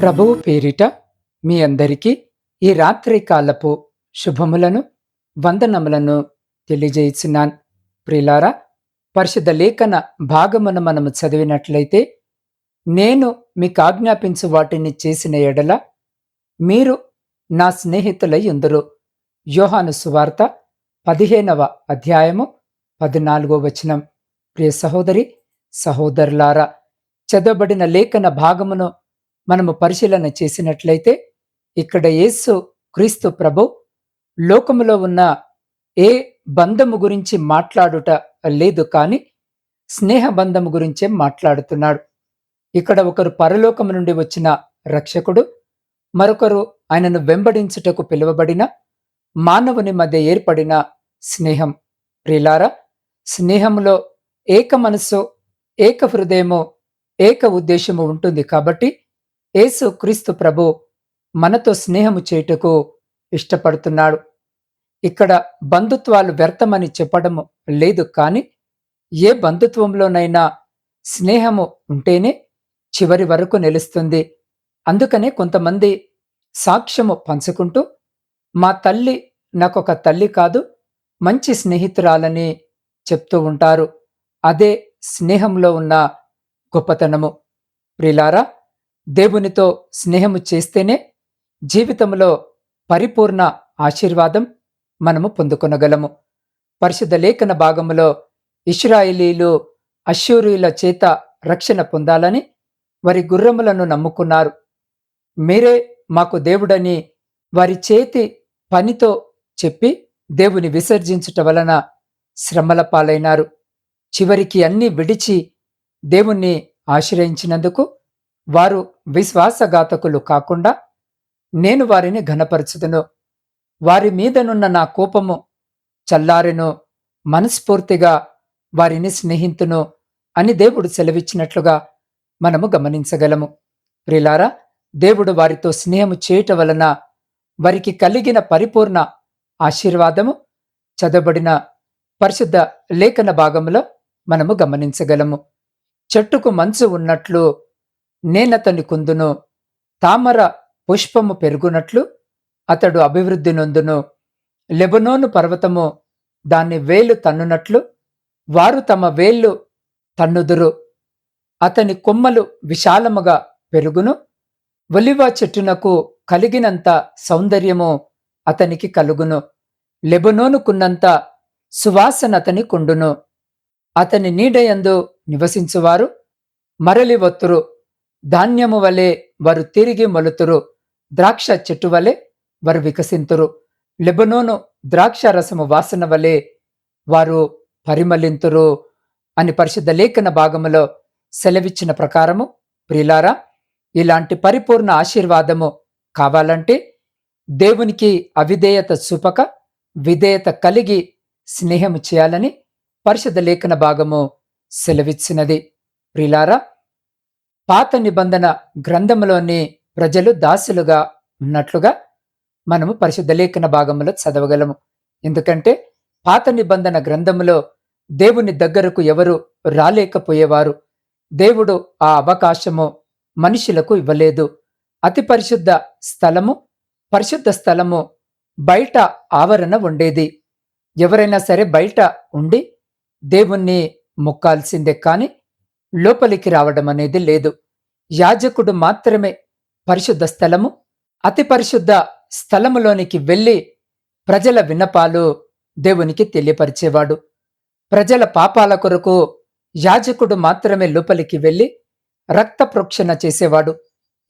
ప్రభువు పేరిట మీ అందరికీ ఈ రాత్రి కాలపు శుభములను వందనములను తెలియజేస్తున్నాను ప్రిలారా పరిశుద్ధ లేఖన భాగమును మనము చదివినట్లయితే నేను మీకు ఆజ్ఞాపించు వాటిని చేసిన ఎడల మీరు నా స్నేహితులై ఉందరు. యోహాను సువార్త పదిహేనవ అధ్యాయము పద్నాలుగో వచనం. ప్రియ సహోదరి సహోదరులారా చదవబడిన లేఖన భాగమును మనము పరిశీలన చేసినట్లయితే ఇక్కడ యేసు క్రీస్తు ప్రభు లోకములో ఉన్న ఏ బంధము గురించి మాట్లాడుట లేదు కానీ స్నేహ బంధము గురించే మాట్లాడుతున్నాడు. ఇక్కడ ఒకరు పరలోకము నుండి వచ్చిన రక్షకుడు మరొకరు ఆయనను వెంబడించుటకు పిలువబడిన మానవుని మధ్య ఏర్పడిన స్నేహం. ప్రిలారా స్నేహంలో ఏక మనస్సు ఏక హృదయము ఏక ఉద్దేశము ఉంటుంది కాబట్టి యేసు క్రీస్తు ప్రభు మనతో స్నేహము చేయుటకు ఇష్టపడుతున్నాడు. ఇక్కడ బంధుత్వాలు వ్యర్థమని చెప్పడము లేదు కానీ ఏ బంధుత్వంలోనైనా స్నేహము ఉంటేనే చివరి వరకు నిలుస్తుంది. అందుకనే కొంతమంది సాక్ష్యము పంచుకుంటూ మా తల్లి నాకొక తల్లి కాదు మంచి స్నేహితురాలని చెప్తూ ఉంటారు. అదే స్నేహంలో ఉన్న గొప్పతనము. ప్రిలారా దేవునితో స్నేహము చేస్తేనే జీవితంలో పరిపూర్ణ ఆశీర్వాదం మనము పొందుకొనగలము. పరిశుద్ధ లేఖన భాగములో ఇస్రాయిలీలు అశ్షూరియుల చేత రక్షణ పొందాలని వారి గుర్రములను నమ్ముకున్నారు. మీరే మాకు దేవుడని వారి చేతి పనితో చెప్పి దేవుని విసర్జించుట వలన శ్రమల పాలైనారు. చివరికి అన్ని విడిచి దేవుణ్ణి ఆశ్రయించినందుకు వారు విశ్వాసఘాతకులు కాకుండా నేను వారిని ఘనపరచుదును. వారి మీదనున్న నా కోపము చల్లారెను. మనస్ఫూర్తిగా వారిని స్నేహితును అని దేవుడు సెలవిచ్చినట్లుగా మనము గమనించగలము. ప్రిలారా దేవుడు వారితో స్నేహము చేయటం వలన వారికి కలిగిన పరిపూర్ణ ఆశీర్వాదము చదవబడిన పరిశుద్ధ లేఖన భాగంలో మనము గమనించగలము. చెట్టుకు మంచు ఉన్నట్లు నేనతని కుందును తామర పుష్పము పెరుగునట్లు అతడు అభివృద్ధి నొందును. లెబనోను పర్వతము దాన్ని వేలు తన్నునట్లు వారు తమ వేళ్ళు తన్నుదురు. అతని కొమ్మలు విశాలముగా పెరుగును. ఒలివ చెట్టునకు కలిగినంత సౌందర్యము అతనికి కలుగును. లెబనోనుకున్నంత సువాసన అతని కుండును. అతని నీడయందు నివసించువారు. మరలి వత్తురు. ధాన్యము వలె వారు తిరిగి మలుతురు ద్రాక్ష చెట్టు వలె వారు వికసింతురు. లెబనోను ద్రాక్ష రసము వాసన వలె వారు పరిమళింతురు అని పరిశుద్ధ లేఖన భాగములో సెలవిచ్చిన ప్రకారము. ప్రిలారా ఇలాంటి పరిపూర్ణ ఆశీర్వాదము కావాలంటే దేవునికి అవిధేయత చూపక విధేయత కలిగి స్నేహము చేయాలని పరిశుద్ధ లేఖన భాగము సెలవిచ్చినది. ప్రిలారా పాత నిబంధన గ్రంథములోని ప్రజలు దాసులుగా ఉన్నట్లుగా మనము పరిశుద్ధ లేఖన భాగంలో చదవగలము. ఎందుకంటే పాత నిబంధన గ్రంథములో దేవుని దగ్గరకు ఎవరు రాలేకపోయేవారు. దేవుడు ఆ అవకాశము మనుషులకు ఇవ్వలేదు. అతి పరిశుద్ధ స్థలము పరిశుద్ధ స్థలము బయట ఆవరణ ఉండేది. ఎవరైనా సరే బయట ఉండి దేవుణ్ణి మొక్కాల్సిందే. కానీ లోపలికి రావడం అనేది లేదు. యాజకుడు మాత్రమే పరిశుద్ధ స్థలము అతి పరిశుద్ధ స్థలములోనికి వెళ్ళి ప్రజల విన్నపాలు దేవునికి తెలియపరిచేవాడు. ప్రజల పాపాల కొరకు యాజకుడు మాత్రమే లోపలికి వెళ్ళి రక్త ప్రోక్షణ చేసేవాడు.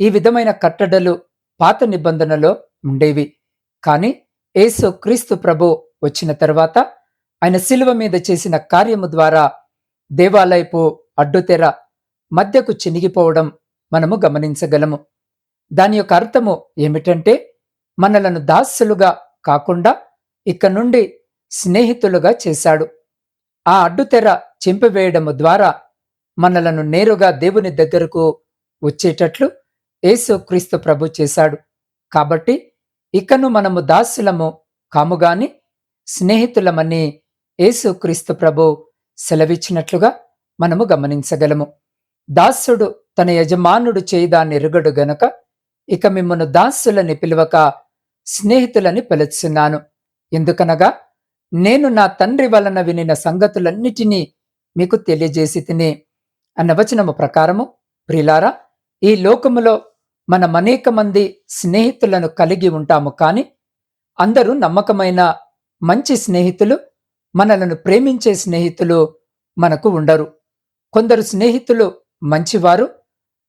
ఈ విధమైన కట్టడలు పాత నిబంధనలో ఉండేవి. కాని యేసు క్రీస్తు ప్రభు వచ్చిన తర్వాత ఆయన శిలువ మీద చేసిన కార్యము ద్వారా దేవాలయపు అడ్డుతెర మధ్యకు చినిగిపోవడం మనము గమనించగలము. దాని యొక్క అర్థము ఏమిటంటే మనలను దాసులుగా కాకుండా ఇక నుండి స్నేహితులుగా చేశాడు. ఆ అడ్డుతెర చింపివేయడము ద్వారా మనలను నేరుగా దేవుని దగ్గరకు వచ్చేటట్లు యేసు క్రీస్తు ప్రభు చేశాడు. కాబట్టి ఇకను మనము దాసులము కాముగాని స్నేహితులమని యేసు క్రీస్తు ప్రభు సెలవిచ్చినట్లుగా మనము గమనించగలము. దాసుడు తన యజమానుడు చేయదాన్ని ఎరుగడు గనక ఇక మిమ్మను దాసులని పిలువక స్నేహితులని పిలుచున్నాను. ఎందుకనగా నేను నా తండ్రి వలన వినిన సంగతులన్నిటినీ మీకు తెలియజేసి తిని అన్న వచనము ప్రకారము ప్రిలారా ఈ లోకములో మనం అనేక మంది స్నేహితులను కలిగి ఉంటాము కానీ అందరూ నమ్మకమైన మంచి స్నేహితులు మనలను ప్రేమించే స్నేహితులు మనకు ఉండరు. కొందరు స్నేహితులు మంచివారు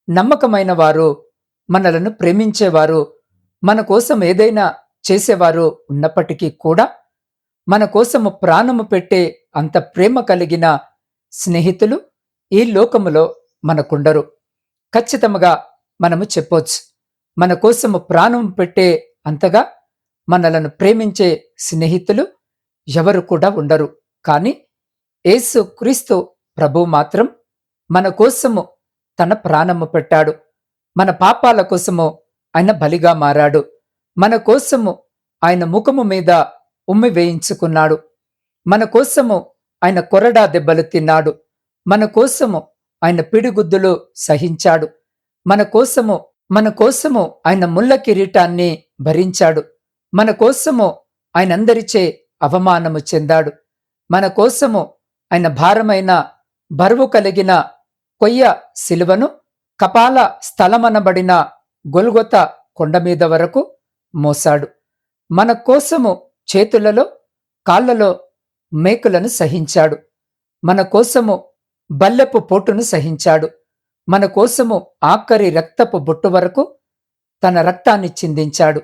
నమ్మకమైన వారు మనలను ప్రేమించేవారు మన కోసం ఏదైనా చేసేవారు ఉన్నప్పటికీ కూడా మన కోసము ప్రాణము పెట్టే అంత ప్రేమ కలిగిన స్నేహితులు ఈ లోకములో మనకుండరు. ఖచ్చితంగా మనము చెప్పొచ్చు మన కోసము ప్రాణం పెట్టే అంతగా మనలను ప్రేమించే స్నేహితులు ఎవరు కూడా ఉండరు. కానీ యేసు క్రీస్తు ప్రభు మాత్రం మన కోసము తన ప్రాణము పెట్టాడు. మన పాపాల కోసము ఆయన బలిగా మారాడు. మన కోసము ఆయన ముఖము మీద ఉమ్మి వేయించుకున్నాడు. మన కోసము ఆయన కొరడా దెబ్బలు తిన్నాడు. మన కోసము ఆయన పిడిగుద్దులు సహించాడు. మన కోసము మన కోసము ఆయన ముళ్ళ కిరీటాన్ని భరించాడు. మన కోసము ఆయన అందరిచే అవమానము చెందాడు. మన కోసము ఆయన భారమైన బరువు కలిగిన కొయ్య శిలువను కపాల స్థలమనబడిన గొల్గొత కొండమీద వరకు మోసాడు మన కోసము చేతులలో కాళ్ళలో మేకులను సహించాడు. మన కోసము బల్లెపు పోటును సహించాడు. మన కోసము ఆఖరి రక్తపు బొట్టు వరకు తన రక్తాన్ని చిందించాడు.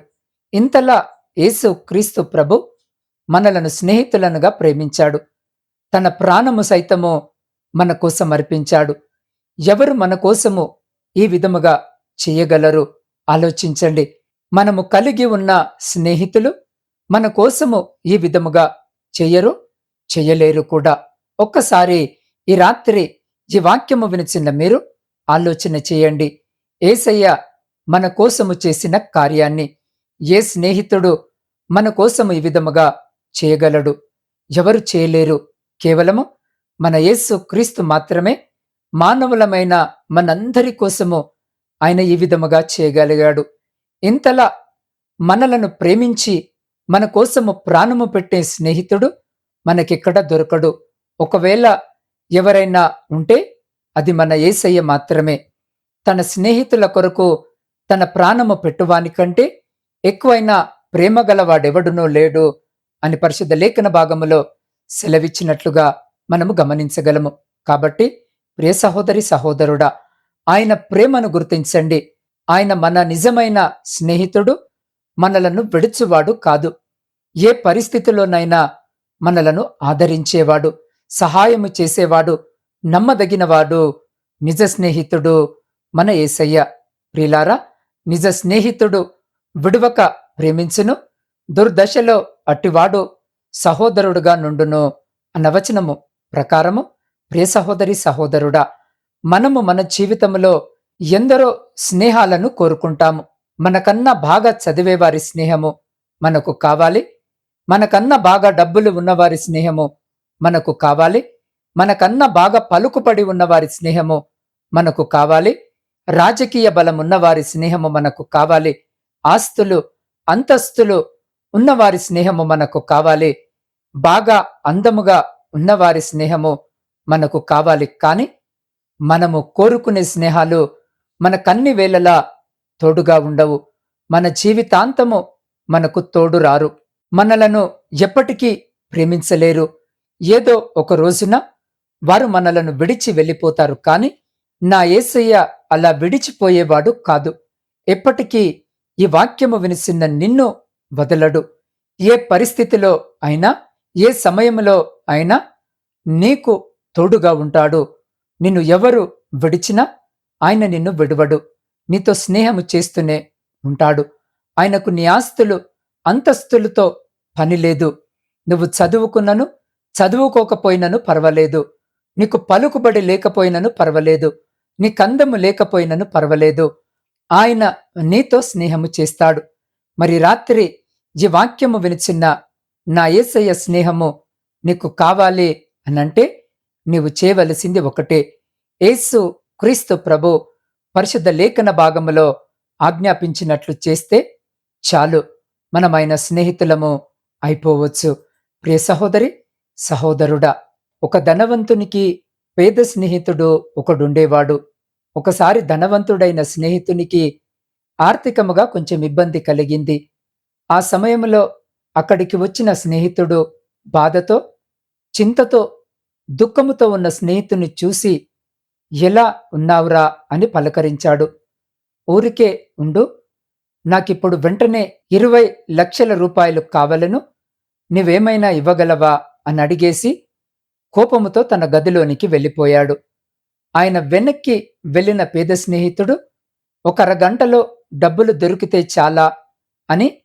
ఇంతలా యేసు క్రీస్తు ప్రభు మనలను స్నేహితులనుగా ప్రేమించాడు. తన ప్రాణము సైతము మన కోసం అర్పించాడు. ఎవరు మన కోసము ఈ విధముగా చేయగలరు? ఆలోచించండి. మనము కలిగి ఉన్న స్నేహితులు మన కోసము ఈ విధముగా చెయ్యరు చెయ్యలేరు కూడా. ఒక్కసారి ఈ రాత్రి ఈ వాక్యము వినిచిన్న మీరు ఆలోచన చేయండి. ఏసయ్య మన కోసము చేసిన కార్యాన్ని ఏ స్నేహితుడు మన కోసము ఈ విధముగా చేయగలడు? ఎవరు చేయలేరు? కేవలము మన యేసు క్రీస్తు మాత్రమే మానవులమైన మనందరి కోసము ఆయన ఈ విధముగా చేయగలిగాడు. ఇంతలా మనలను ప్రేమించి మన కోసము ప్రాణము పెట్టే స్నేహితుడు మనకిక్కడ దొరకడు. ఒకవేళ ఎవరైనా ఉంటే అది మన ఏసయ్య మాత్రమే. తన స్నేహితుల కొరకు తన ప్రాణము పెట్టువానికంటే ఎక్కువైన ప్రేమ గలవాడెవడునో లేడు అని పరిశుద్ధ లేఖన భాగములో సెలవిచ్చినట్లుగా మనము గమనించగలము. కాబట్టి ప్రియ సహోదరి సహోదరుడా ఆయన ప్రేమను గుర్తించండి. ఆయన మన నిజమైన స్నేహితుడు మనలను విడుచువాడు కాదు. ఏ పరిస్థితిలోనైనా మనలను ఆదరించేవాడు సహాయము చేసేవాడు నమ్మదగినవాడు నిజ స్నేహితుడు మన ఏసయ్య. ప్రిలారా నిజ స్నేహితుడు విడువక ప్రేమించును దుర్దశలో అట్టివాడు సహోదరుడుగా నుండును అన్న వచనము. ప్రకారము ప్రియ సహోదరి సహోదరుడా మనము మన జీవితంలో ఎందరో స్నేహాలను కోరుకుంటాము. మనకన్నా బాగా చదివేవారి స్నేహము మనకు కావాలి. మనకన్నా బాగా డబ్బులు ఉన్నవారి స్నేహము మనకు కావాలి. మనకన్నా బాగా పలుకుపడి ఉన్నవారి స్నేహము మనకు కావాలి. రాజకీయ బలం ఉన్నవారి స్నేహము మనకు కావాలి. ఆస్తులు అంతస్తులు ఉన్నవారి స్నేహము మనకు కావాలి. బాగా అందముగా ఉన్నవారి స్నేహము మనకు కావాలి. కాని మనము కోరుకునే స్నేహాలు మన కన్ని వేళలా తోడుగా ఉండవు. మన జీవితాంతము మనకు తోడు రారు. మనలను ఎప్పటికీ ప్రేమించలేరు. ఏదో ఒక రోజున వారు మనలను విడిచి వెళ్ళిపోతారు. కాని నా ఏసయ్య అలా విడిచిపోయేవాడు కాదు. ఎప్పటికీ ఈ వాక్యము వినిసిన నిన్ను వదలడు. ఏ పరిస్థితిలో అయినా ఏ సమయంలో అయినా నీకు తోడుగా ఉంటాడు. నిన్ను ఎవరు విడిచినా ఆయన నిన్ను విడువడు. నీతో స్నేహము చేస్తూనే ఉంటాడు. ఆయనకు నీ ఆస్తులు అంతస్తులతో పని లేదు. నువ్వు చదువుకున్నను చదువుకోకపోయినను పర్వాలేదు. నీకు పలుకుబడి లేకపోయినను పర్వాలేదు. నీ కందము లేకపోయినను పర్వాలేదు. ఆయన నీతో స్నేహము చేస్తాడు. మరి రాత్రి ఈ వాక్యము వినిచిన్న నా ఏసయ్య స్నేహము నీకు కావాలి అనంటే నీవు చేయవలసింది ఒకటే. యేసు క్రీస్తు ప్రభు పరిశుద్ధ లేఖన భాగములో ఆజ్ఞాపించినట్లు చేస్తే చాలు. మనమైన స్నేహితులము అయిపోవచ్చు. ప్రియ సహోదరి సహోదరుడా ఒక ధనవంతునికి పేద స్నేహితుడు ఒకడుండేవాడు. ఒకసారి ధనవంతుడైన స్నేహితునికి ఆర్థికముగా కొంచెం ఇబ్బంది కలిగింది. ఆ సమయంలో అక్కడికి వచ్చిన స్నేహితుడు బాధతో చింతతో దుఃఖముతో ఉన్న స్నేహితుని చూసి ఎలా ఉన్నావురా? అని పలకరించాడు. ఊరికే ఉండు. నాకిప్పుడు వెంటనే ఇరవై లక్షల రూపాయలు కావలను. నీవేమైనా ఇవ్వగలవా? అని అడిగేసి కోపముతో తన గదిలోనికి వెళ్ళిపోయాడు. ఆయన వెనక్కి వెళ్ళిన పేద స్నేహితుడు ఒక అరగంటలో డబ్బులు దొరికితే చాలా అని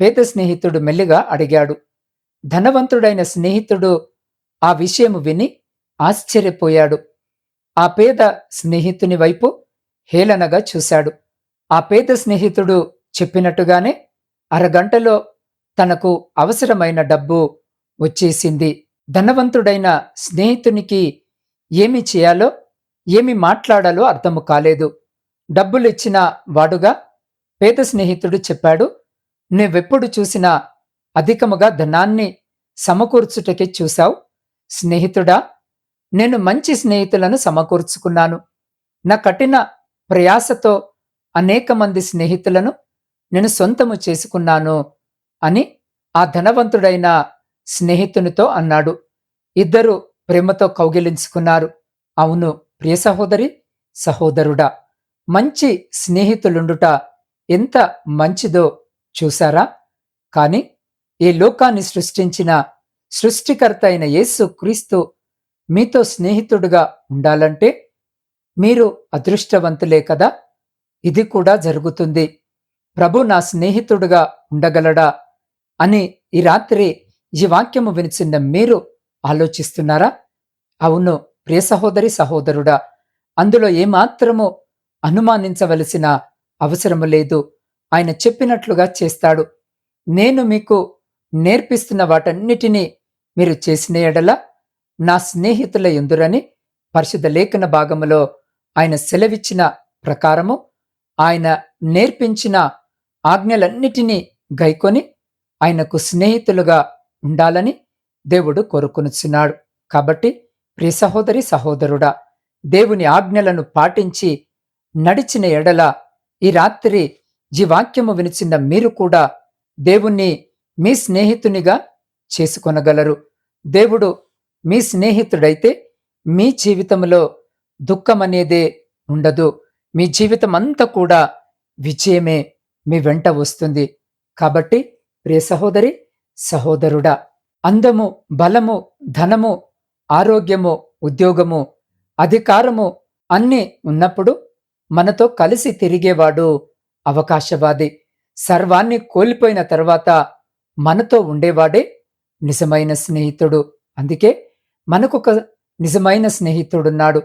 పేద స్నేహితుడు మెల్లిగా అడిగాడు. ధనవంతుడైన స్నేహితుడు ఆ విషయము విని ఆశ్చర్యపోయాడు. ఆ పేద స్నేహితుని వైపు హేళనగా చూశాడు. ఆ పేద స్నేహితుడు చెప్పినట్టుగానే అరగంటలో తనకు అవసరమైన డబ్బు వచ్చేసింది. ధనవంతుడైన స్నేహితునికి ఏమి చేయాలో ఏమి మాట్లాడాలో అర్థము కాలేదు. డబ్బులిచ్చిన వాడుగా పేద స్నేహితుడు చెప్పాడు నువ్వెప్పుడు చూసినా అధికముగా ధనాన్ని సమకూర్చుటకే చూశావు. స్నేహితుడా నేను మంచి స్నేహితులను సమకూర్చుకున్నాను. నా కఠిన ప్రయాసతో అనేక మంది స్నేహితులను నేను సొంతము చేసుకున్నాను అని ఆ ధనవంతుడైన స్నేహితునితో అన్నాడు. ఇద్దరు ప్రేమతో కౌగిలించుకున్నారు. అవును ప్రియ సహోదరి సహోదరుడా మంచి స్నేహితులుండుట ఎంత మంచిదో చూసారా కాని ఈ లోకాన్ని సృష్టించిన సృష్టికర్త అయిన యేసు క్రీస్తు మీతో స్నేహితుడుగా ఉండాలంటే మీరు అదృష్టవంతులే కదా? ఇది కూడా జరుగుతుంది. ప్రభు నా స్నేహితుడుగా ఉండగలడా అని ఈ రాత్రి ఈ వాక్యము వినిచిన్న మీరు ఆలోచిస్తున్నారా? అవును ప్రియ సహోదరి సహోదరుడా అందులో ఏమాత్రము అనుమానించవలసిన అవసరము లేదు. ఆయన చెప్పినట్లుగా చేస్తాడు. నేను మీకు నేర్పిస్తున్న వాటన్నిటినీ మీరు చేసిన ఎడల నా స్నేహితుల ఎందురని పరిశుద్ధ లేఖన భాగములో ఆయన సెలవిచ్చిన ప్రకారము ఆయన నేర్పించిన ఆజ్ఞలన్నిటినీ గైకొని ఆయనకు స్నేహితులుగా ఉండాలని దేవుడు కోరుకొనుచున్నాడు. కాబట్టి ప్రియ సహోదరి సహోదరుడా దేవుని ఆజ్ఞలను పాటించి నడిచిన ఎడల ఈ రాత్రి జీవాక్యము వినిచిన మీరు కూడా దేవుణ్ణి మీ స్నేహితునిగా చేసుకొనగలరు. దేవుడు మీ స్నేహితుడైతే మీ జీవితంలో దుఃఖమనేదే ఉండదు. మీ జీవితం అంతా కూడా విజయమే మీ వెంట వస్తుంది. కాబట్టి ప్రియ సహోదరి సహోదరుడా అందము బలము ధనము ఆరోగ్యము ఉద్యోగము అధికారము అన్నీ ఉన్నప్పుడు మనతో కలిసి తిరిగేవాడు అవకాశవాది. సర్వాన్ని కోల్పోయిన తర్వాత మనతో ఉండేవాడే నిజమైన స్నేహితుడు. అందుకే మనకొక నిజమైన స్నేహితుడున్నాడు.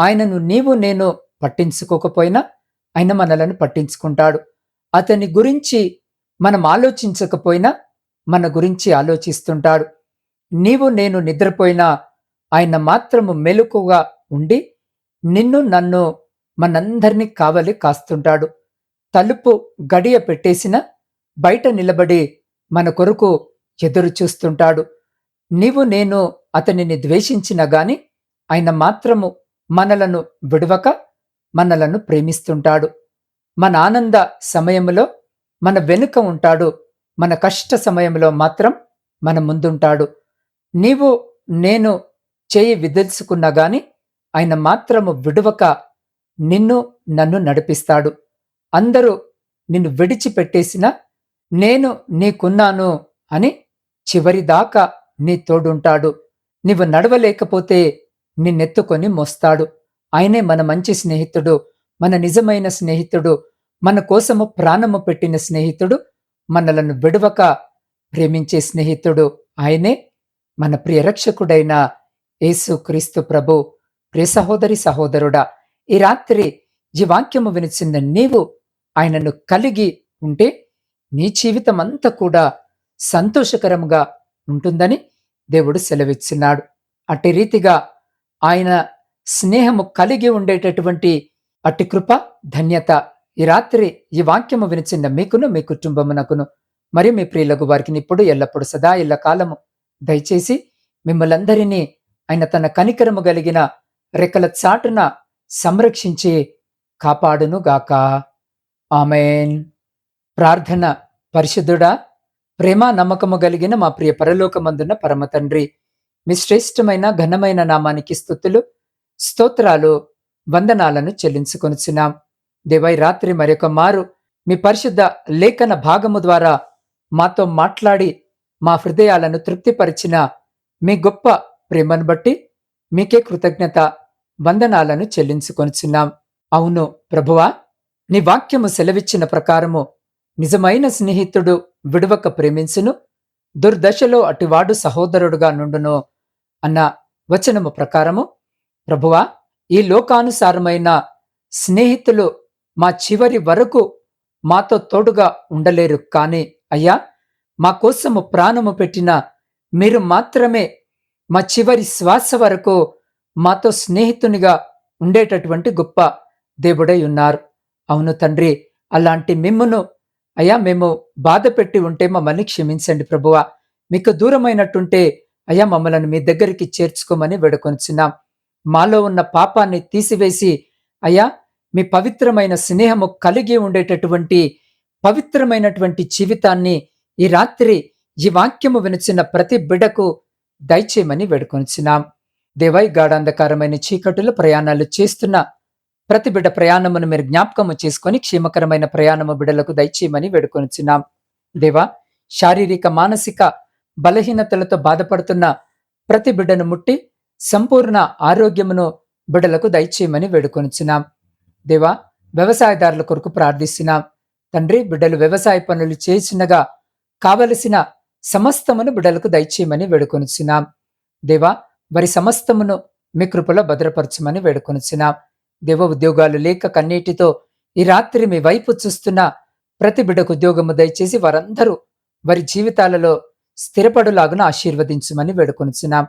ఆయనను నీవు నేను పట్టించుకోకపోయినా ఆయన మనలను పట్టించుకుంటాడు. అతని గురించి మనం ఆలోచించకపోయినా మన గురించి ఆలోచిస్తుంటాడు. నీవు నేను నిద్రపోయినా ఆయన మాత్రము మెలుకుగా ఉండి నిన్ను నన్ను మనందరినీ కావలి కాస్తుంటాడు. తలుపు గడియ పెట్టేసిన బయట నిలబడి మన కొరకు ఎదురు చూస్తుంటాడు. నీవు నేను అతనిని ద్వేషించిన గాని ఆయన మాత్రము మనలను విడవక మనలను ప్రేమిస్తుంటాడు. మన ఆనంద సమయంలో మన వెనుక ఉంటాడు. మన కష్ట సమయంలో మాత్రం మన ముందుంటాడు. నీవు నేను చేయి విదల్చుకున్నా గాని ఆయన మాత్రము విడువక నిన్ను నన్ను నడిపిస్తాడు. అందరూ నిన్ను విడిచిపెట్టేసినా నేను నీకున్నాను అని చివరిదాకా నీ తోడుంటాడు. నీవు నడవలేకపోతే నిన్నెత్తుకొని మోస్తాడు. ఆయనే మన మంచి స్నేహితుడు మన నిజమైన స్నేహితుడు మన కోసము ప్రాణము పెట్టిన స్నేహితుడు మనలను విడవక ప్రేమించే స్నేహితుడు ఆయనే మన ప్రియరక్షకుడైన యేసు క్రీస్తు ప్రభు. ప్రియ సహోదరి సహోదరుడా ఈ రాత్రి ఈ వాక్యము వినిచిన నీవు ఆయనను కలిగి ఉంటే నీ జీవితం అంతా కూడా సంతోషకరంగా ఉంటుందని దేవుడు సెలవిస్తున్నాడు అట్టి రీతిగా ఆయన స్నేహము కలిగి ఉండేటటువంటి అట్టి కృప ధన్యత ఈ రాత్రి ఈ వాక్యము వినిచిన్న మీకును మీ కుటుంబమునకును మరియు మీ ప్రియులకు వారికి ఇప్పుడు ఎల్లప్పుడు సదా ఇళ్ళ కాలము దయచేసి మిమ్మలందరినీ ఆయన తన కనికరము కలిగిన రెక్కల చాటున సంరక్షించి కాపాడునుగాక. ఆమెన్. ప్రార్థన పరిశుద్ధుడా ప్రేమ నమ్మకము కలిగిన మా ప్రియ పరలోకమందున్న పరమ తండ్రి మీ శ్రేష్టమైన ఘనమైన నామానికి స్థుతులు స్తోత్రాలు వందనాలను చెల్లించుకొనిచున్నాం. దేవై రాత్రి మరొక మారు మీ పరిశుద్ధ లేఖన భాగము ద్వారా మాతో మాట్లాడి మా హృదయాలను తృప్తిపరిచిన మీ గొప్ప ప్రేమను బట్టి మీకే కృతజ్ఞత వందనాలను చెల్లించుకొనిచున్నాం. అవును ప్రభువా నీ వాక్యము సెలవిచ్చిన ప్రకారము నిజమైన స్నేహితుడు విడువక ప్రేమించును దుర్దశలో అటివాడు సహోదరుడుగా నుండును అన్న వచనము ప్రకారము ప్రభువా ఈ లోకానుసారమైన స్నేహితులు మా చివరి వరకు మాతో తోడుగా ఉండలేరు కానీ అయ్యా మా కోసము ప్రాణము పెట్టిన మీరు మాత్రమే మా చివరి శ్వాస వరకు మాతో స్నేహితునిగా ఉండేటటువంటి గొప్ప దేవుడై ఉన్నారు. అవును తండ్రి అలాంటి మిమ్మును అయ్యా మేము బాధ పెట్టి ఉంటే మమ్మల్ని క్షమించండి ప్రభువా. మీకు దూరమైనట్టుంటే అయ్యా మమ్మల్ని మీ దగ్గరికి చేర్చుకోమని వేడుకొనిచున్నాం. మాలో ఉన్న పాపాన్ని తీసివేసి అయ్యా మీ పవిత్రమైన స్నేహము కలిగి ఉండేటటువంటి పవిత్రమైనటువంటి జీవితాన్ని ఈ రాత్రి ఈ వాక్యము వినిచిన ప్రతి బిడకు దయచేయమని వేడుకొనిచున్నాం. దేవై గాఢాంధకారమైన చీకటిలో ప్రయాణాలు చేస్తున్న ప్రతి బిడ్డ ప్రయాణమును మీరు జ్ఞాపకము చేసుకొని క్షేమకరమైన ప్రయాణము బిడలకు దయచేయమని వేడుకొనిచున్నాం. దేవా శారీరక మానసిక బలహీనతలతో బాధపడుతున్న ప్రతి బిడ్డను ముట్టి సంపూర్ణ ఆరోగ్యమును బిడలకు దయచేయమని వేడుకొనిచున్నాం. దేవా వ్యవసాయదారుల కొరకు ప్రార్థిస్తున్నాం. తండ్రి బిడ్డలు వ్యవసాయ పనులు చేసినగా కావలసిన సమస్తమును బిడ్డలకు దయచేయమని వేడుకొనిచున్నాం. దేవా వారి సమస్తమును మీ కృపలో భద్రపరచమని వేడుకొనిచున్నాం. దేవ ఉద్యోగాలు లేక కన్నీటితో ఈ రాత్రి మీ వైపు చూస్తున్న ప్రతి బిడ్డకు ఉద్యోగము దయచేసి వారందరూ వారి జీవితాలలో స్థిరపడులాగున ఆశీర్వదించమని వేడుకొనిచున్నాం.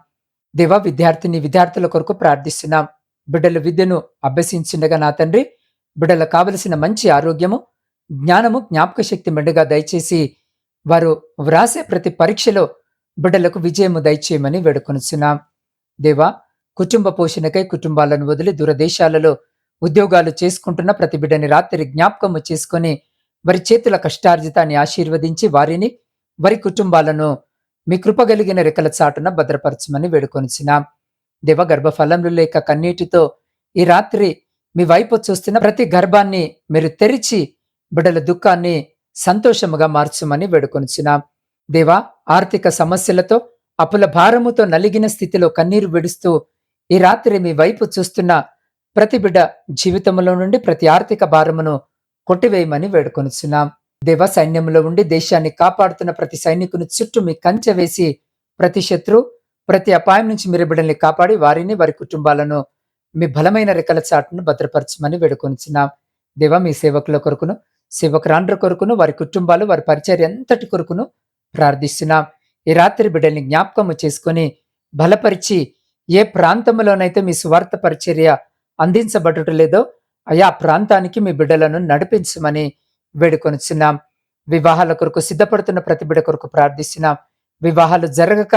దేవ విద్యార్థిని విద్యార్థుల కొరకు ప్రార్థిస్తున్నాం. బిడ్డలు విద్యను అభ్యసించిండగా నా తండ్రి బిడ్డలకు కావలసిన మంచి ఆరోగ్యము జ్ఞానము జ్ఞాపక శక్తి మెండుగా దయచేసి వారు వ్రాసే ప్రతి పరీక్షలో బిడ్డలకు విజయము దయచేయమని వేడుకొనిచున్నాం. దేవా కుటుంబ పోషణకై కుటుంబాలను వదిలి దూరదేశాలలో ఉద్యోగాలు చేసుకుంటున్న ప్రతి బిడ్డని రాత్రి జ్ఞాపకము చేసుకొని వారి చేతుల కష్టార్జితాన్ని ఆశీర్వదించి వారిని వారి కుటుంబాలను మీ కృపగలిగిన రెక్కల చాటున భద్రపరచమని వేడుకొనిచున్నాం. దేవ గర్భఫలములు లేక కన్నీటితో ఈ రాత్రి మీ వైపు చూస్తున్న ప్రతి గర్భాన్ని మీరు తెరిచి బిడ్డల దుఃఖాన్ని సంతోషముగా మార్చమని వేడుకొనిచున్నాం. దేవా ఆర్థిక సమస్యలతో అప్పుల భారముతో నలిగిన స్థితిలో కన్నీరు విడుస్తూ ఈ రాత్రి మీ వైపు చూస్తున్న ప్రతి బిడ్డ జీవితంలో నుండి ప్రతి ఆర్థిక భారమును కొట్టివేయమని వేడుకొనిచున్నాం. దేవ సైన్యంలో ఉండి దేశాన్ని కాపాడుతున్న ప్రతి సైనికుని చుట్టూ మీ కంచె వేసి ప్రతి శత్రు ప్రతి అపాయం నుంచి మీరు బిడ్డల్ని కాపాడి వారిని వారి కుటుంబాలను మీ బలమైన రెక్కల చాటును భద్రపరచమని వేడుకొనిచున్నాం. దేవ మీ సేవకుల కొరకును సేవకురాండ్ర కొరకును వారి కుటుంబాలు వారి పరిచర్య ఎంతటి కొరకును ప్రార్థిస్తున్నాం. ఈ రాత్రి బిడ్డల్ని జ్ఞాపకము చేసుకొని బలపరిచి ఏ ప్రాంతంలోనైతే మీ సువార్త పరిచర్య అందించబడటం లేదో ఆయా ప్రాంతానికి మీ బిడ్డలను నడిపించమని వేడుకొనిచున్నాం. వివాహాల కొరకు సిద్ధపడుతున్న ప్రతి బిడ్డ కొరకు ప్రార్థిస్తున్నాం. వివాహాలు జరగక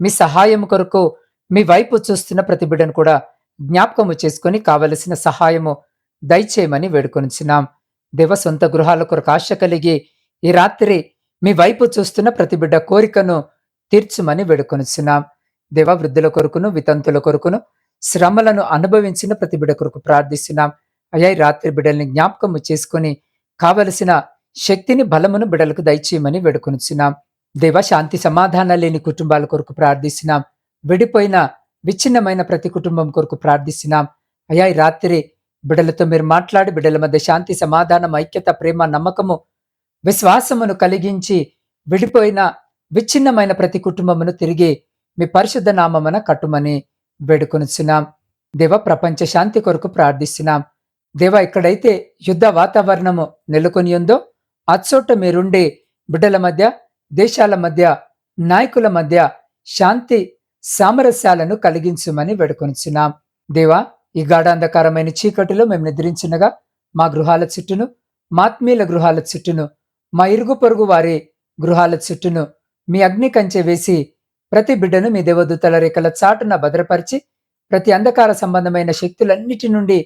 మీ సహాయం కొరకు మీ వైపు చూస్తున్న ప్రతి బిడ్డను కూడా జ్ఞాపకము చేసుకొని కావలసిన సహాయము దయచేయమని వేడుకొనిచున్నాం. దేవ సొంత గృహాల కొరకు ఆశ కలిగి ఈ రాత్రి మీ వైపు చూస్తున్న ప్రతి బిడ్డ కోరికను తీర్చుమని వేడుకొనిచున్నాం. దేవ వృద్ధుల కొరకును వితంతుల కొరకును శ్రమలను అనుభవించిన ప్రతి బిడ కొరకు ప్రార్థిస్తున్నాం. అయ్యా రాత్రి బిడల్ని జ్ఞాపకము చేసుకొని కావలసిన శక్తిని బలమును బిడలకు దయచేయమని వేడుకొనిచున్నాం. దేవ శాంతి సమాధానం లేని కుటుంబాల కొరకు ప్రార్థిస్తున్నాం. విడిపోయిన విచ్ఛిన్నమైన ప్రతి కుటుంబం కొరకు ప్రార్థిస్తున్నాం. అయ్యా ఈ రాత్రి బిడలతో మీరు మాట్లాడి బిడల మధ్య శాంతి సమాధానం ఐక్యత ప్రేమ నమ్మకము విశ్వాసమును కలిగించి విడిపోయిన విచ్ఛిన్నమైన ప్రతి కుటుంబమును తిరిగి మీ పరిశుద్ధ నామమున కట్టుమని వేడుకొనిచున్నాం. దేవ ప్రపంచ శాంతి కొరకు ప్రార్థిస్తున్నాం. దేవ ఇక్కడైతే యుద్ధ వాతావరణము నెలకొని ఉందో అచ్చోట మీరుండి బిడ్డల మధ్య దేశాల మధ్య నాయకుల మధ్య శాంతి సామరస్యాలను కలిగించుమని వేడుకొనిచున్నాం. దేవా ఈ గాఢాంధకారమైన చీకటిలో మేము నిద్రించినగా మా గృహాల చుట్టూను మాత్మీయుల గృహాల చుట్టూను మా ఇరుగు పొరుగు వారి గృహాల చుట్టూను మీ అగ్ని కంచె వేసి ప్రతి బిడ్డను మీ దేవదూతల రేఖల చాటున భద్రపరిచి ప్రతి అంధకార సంబంధమైన శక్తులన్నిటి నుండి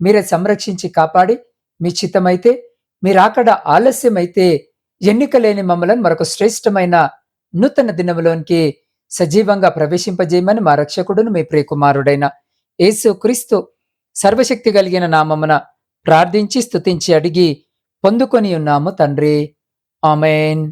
మీరే సంరక్షించి కాపాడి మీ చిత్తమైతే మీరాకడ ఆలస్యమైతే ఎన్నికలేని మమ్మలను మరొక శ్రేష్టమైన నూతన దినములోనికి సజీవంగా ప్రవేశింపజేయమని మా రక్షకుడును మీ ప్రియకుమారుడైన యేసు క్రీస్తు సర్వశక్తి కలిగిన నామమున ప్రార్థించి స్తుతించి అడిగి పొందుకొని ఉన్నాము తండ్రి. ఆమెన్.